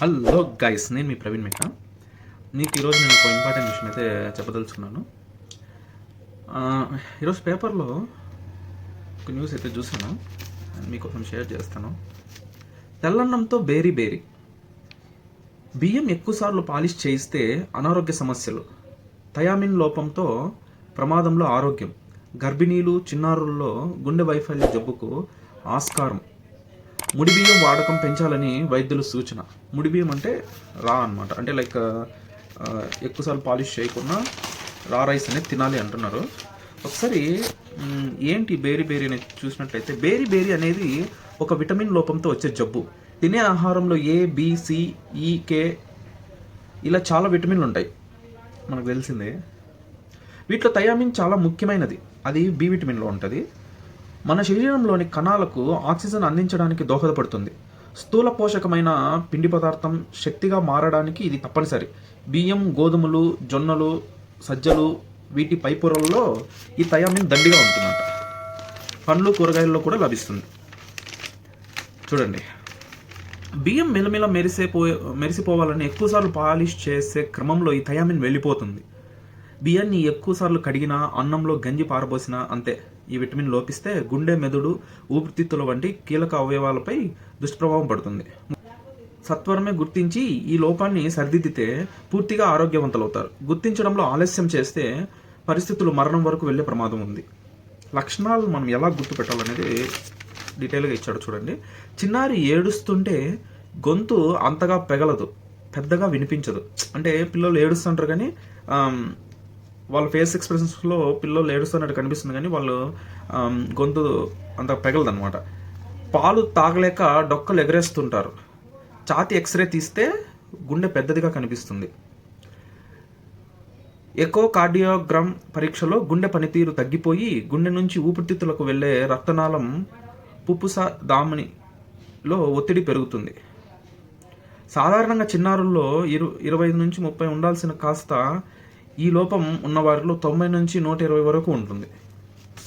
Hello guys నేను మీ ప్రవీణ్ మిట్ట. నీకు ఈరోజు నేను ఒక ఇంపార్టెంట్ విషయం అయితే చెప్పదలుచుకున్నాను. ఈరోజు పేపర్లో ఒక న్యూస్ అయితే చూసాను మీకోసం షేర్ చేస్తాను. తెల్లన్నంతో బేరీ బేరీ. బియ్యం ఎక్కువసార్లు పాలిష్ చేయిస్తే అనారోగ్య సమస్యలు. థయామిన్ లోపంతో ప్రమాదంలో ఆరోగ్యం. గర్భిణీలు చిన్నారుల్లో గుండె వైఫల్య జబ్బుకు ఆస్కారం. ముడిబియ్యం వాడకం పెంచాలని వైద్యుల సూచన. ముడిబియ్యం అంటే రా అన్నమాట. అంటే లైక్ ఎక్కువసార్లు పాలిష్ చేయకుండా రా రైస్ అనేది తినాలి అంటున్నారు. ఒకసారి ఏంటి బేరీ బేరీ అనేది చూసినట్లయితే బేరీ బేరీ అనేది ఒక విటమిన్ లోపంతో వచ్చే జబ్బు. తినే ఆహారంలో ఏ బి ఈ కే ఇలా చాలా విటమిన్లు ఉంటాయి. మనకు తెలిసిందే. వీటిలో థయామిన్ చాలా ముఖ్యమైనది. అది బి విటమిన్లో ఉంటుంది. మన శరీరంలోని కణాలకు ఆక్సిజన్ అందించడానికి దోహదపడుతుంది. స్థూల పోషకమైన పిండి పదార్థం శక్తిగా మారడానికి ఇది తప్పనిసరి. బియ్యం గోధుమలు జొన్నలు సజ్జలు వీటి పైపొరల్లో ఈ థయామిన్ దండిగా ఉంటుందంట పండ్లు కూరగాయల్లో కూడా లభిస్తుంది. చూడండి. బియ్యం మెలమెల మెరిసేపో మెరిసిపోవాలని ఎక్కువసార్లు పాలిష్ చేసే క్రమంలో ఈ థయామిన్ వెళ్ళిపోతుంది. బియ్యాన్ని ఎక్కువసార్లు కడిగినా అన్నంలో గంజి పారబోసినా అంతే. ఈ విటమిన్ లోపిస్తే గుండె మెదడు ఊపిరితిత్తుల వంటి కీలక అవయవాలపై దుష్ప్రభావం పడుతుంది. సత్వరమే గుర్తించి ఈ లోపాన్ని సరిదిద్దితే పూర్తిగా ఆరోగ్యవంతులవుతారు. గుర్తించడంలో ఆలస్యం చేస్తే పరిస్థితులు మరణం వరకు వెళ్ళే ప్రమాదం ఉంది. లక్షణాలు మనం ఎలా గుర్తుపెట్టాలనేది డీటెయిల్గా ఇచ్చాడు చూడండి. చిన్నారి ఏడుస్తుంటే గొంతు అంతగా పెగలదు. పెద్దగా వినిపించదు. అంటే పిల్లలు ఏడుస్తుంటారు కానీ వాళ్ళ ఫేస్ ఎక్స్ప్రెషన్స్లో పిల్లలు ఏడుస్తున్నట్టు కనిపిస్తుంది కానీ వాళ్ళు గొంతు అంత పెగలదనమాట పాలు తాగలేక డొక్కలు ఎగరేస్తుంటారు. ఛాతి ఎక్స్రే తీస్తే గుండె పెద్దదిగా కనిపిస్తుంది. ఎకో కార్డియోగ్రామ్ పరీక్షలో గుండె పనితీరు తగ్గిపోయి గుండె నుంచి ఊపిరితిత్తులకు వెళ్ళే రక్తనాళం పుప్పుస దామనిలో ఒత్తిడి పెరుగుతుంది. సాధారణంగా చిన్నారుల్లో ఇరు ఇరవై ఐదు నుంచి ముప్పై ఉండాల్సిన కాస్త ఈ లోపం ఉన్న వారిలో తొంభై నుంచి నూట ఇరవై వరకు ఉంటుంది.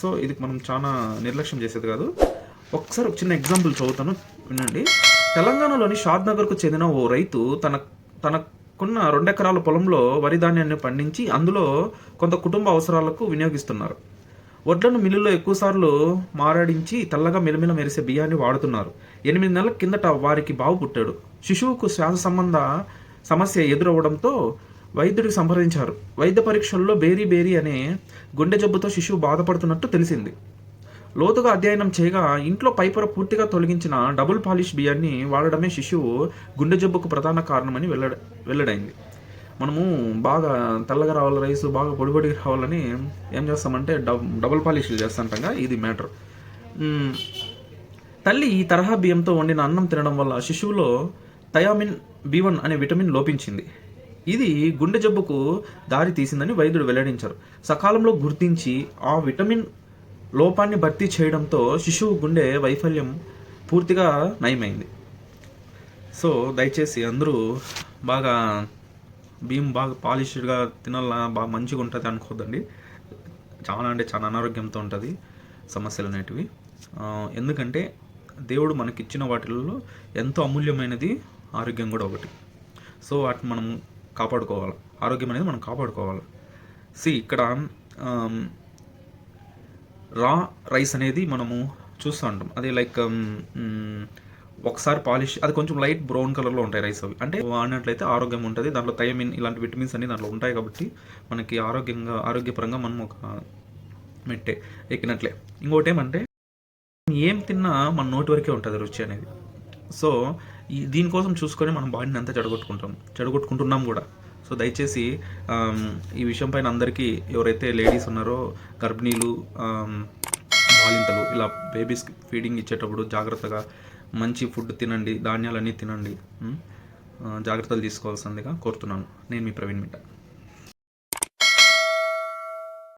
సో ఇది మనం చాలా నిర్లక్ష్యం చేసేది కాదు. ఒకసారి ఒక చిన్న ఎగ్జాంపుల్ చదువుతాను. వినండి. తెలంగాణలోని షాద్ నగర్కు చెందిన ఓ రైతు తన తనకున్న రెండెకరాల పొలంలో వరి ధాన్యాన్ని పండించి అందులో కొంత కుటుంబ అవసరాలకు వినియోగిస్తున్నారు. వడ్లను మిల్లులో ఎక్కువసార్లు మారాడించి తెల్లగా మిలమిల మెరిసే బియ్యాన్ని వాడుతున్నారు. ఎనిమిది నెలల కిందట వారికి బావు పుట్టాడు. శిశువుకు శ్వాస సంబంధ సమస్య ఎదురవ్వడంతో వైద్యుడికి సంప్రదించారు. వైద్య పరీక్షల్లో బేరీ బేరీ అనే గుండె జబ్బుతో శిశువు బాధపడుతున్నట్టు తెలిసింది. లోతుగా అధ్యయనం చేయగా ఇంట్లో పైపొర పూర్తిగా తొలగించిన డబుల్ పాలిష్ బియ్యాన్ని వాడడమే శిశువు గుండె జబ్బుకు ప్రధాన కారణమని వెల్లడ వెల్లడైంది. మనము బాగా తెల్లగా రావాలి రైస్ బాగా పొడి రావాలని ఏం చేస్తామంటే డబ్ డబుల్ పాలిష్లు చేస్తుంటాం ఇది మ్యాటర్. తల్లి ఈ తరహా బియ్యంతో వండిన అన్నం తినడం వల్ల శిశువులో థయామిన్ బి వన్ అనే విటమిన్ లోపించింది. ఇది గుండె జబ్బుకు దారి తీసిందని వైద్యుడు వెల్లడించారు. సకాలంలో గుర్తించి ఆ విటమిన్ లోపాన్ని భర్తీ చేయడంతో శిశువు గుండె వైఫల్యం పూర్తిగా నయమైంది. సో దయచేసి అందరూ బాగా బియ్యం బాగా పాలిష్డ్గా తినాలా బాగా మంచిగా ఉంటుంది అనుకోద్దండి. చాలా అంటే చాలా అనారోగ్యంతో ఉంటుంది సమస్యలు అనేటివి. ఎందుకంటే దేవుడు మనకిచ్చిన వాటిల్లో ఎంతో అమూల్యమైనది ఆరోగ్యం కూడా ఒకటి. సో వాటిని మనం కాపాడుకోవాలి. ఆరోగ్యం అనేది మనం కాపాడుకోవాలి. సి ఇక్కడ um, రా రైస్ అనేది మనము చూస్తూ ఉంటాం. అదే లైక్ um, mm, ఒకసారి పాలిష్ అది కొంచెం లైట్ బ్రౌన్ కలర్లో ఉంటాయి రైస్ అవి. అంటే వాడినట్లయితే ఆరోగ్యం ఉంటుంది. దాంట్లో థైమిన్ ఇలాంటి విటమిన్స్ అన్ని దాంట్లో ఉంటాయి కాబట్టి మనకి ఆరోగ్యంగా ఆరోగ్యపరంగా మనం ఒక మెట్టే ఎక్కినట్లే. ఇంకోటి ఏమంటే ఏం తిన్నా మన నోటి వరకే ఉంటుంది రుచి అనేది. సో ఈ దీనికోసం చూసుకొని మనం బాడీని అంతా చెడగొట్టుకుంటాం. చెడగొట్టుకుంటున్నాం కూడా. సో దయచేసి ఈ విషయం పైన అందరికీ ఎవరైతే లేడీస్ ఉన్నారో గర్భిణీలు బాలింతలు ఇలా బేబీస్కి ఫీడింగ్ ఇచ్చేటప్పుడు జాగ్రత్తగా మంచి ఫుడ్ తినండి ధాన్యాలన్నీ తినండి. జాగ్రత్తలు తీసుకోవాల్సిందిగా కోరుతున్నాను. నేను మీ ప్రవీణ్ మిట్ట.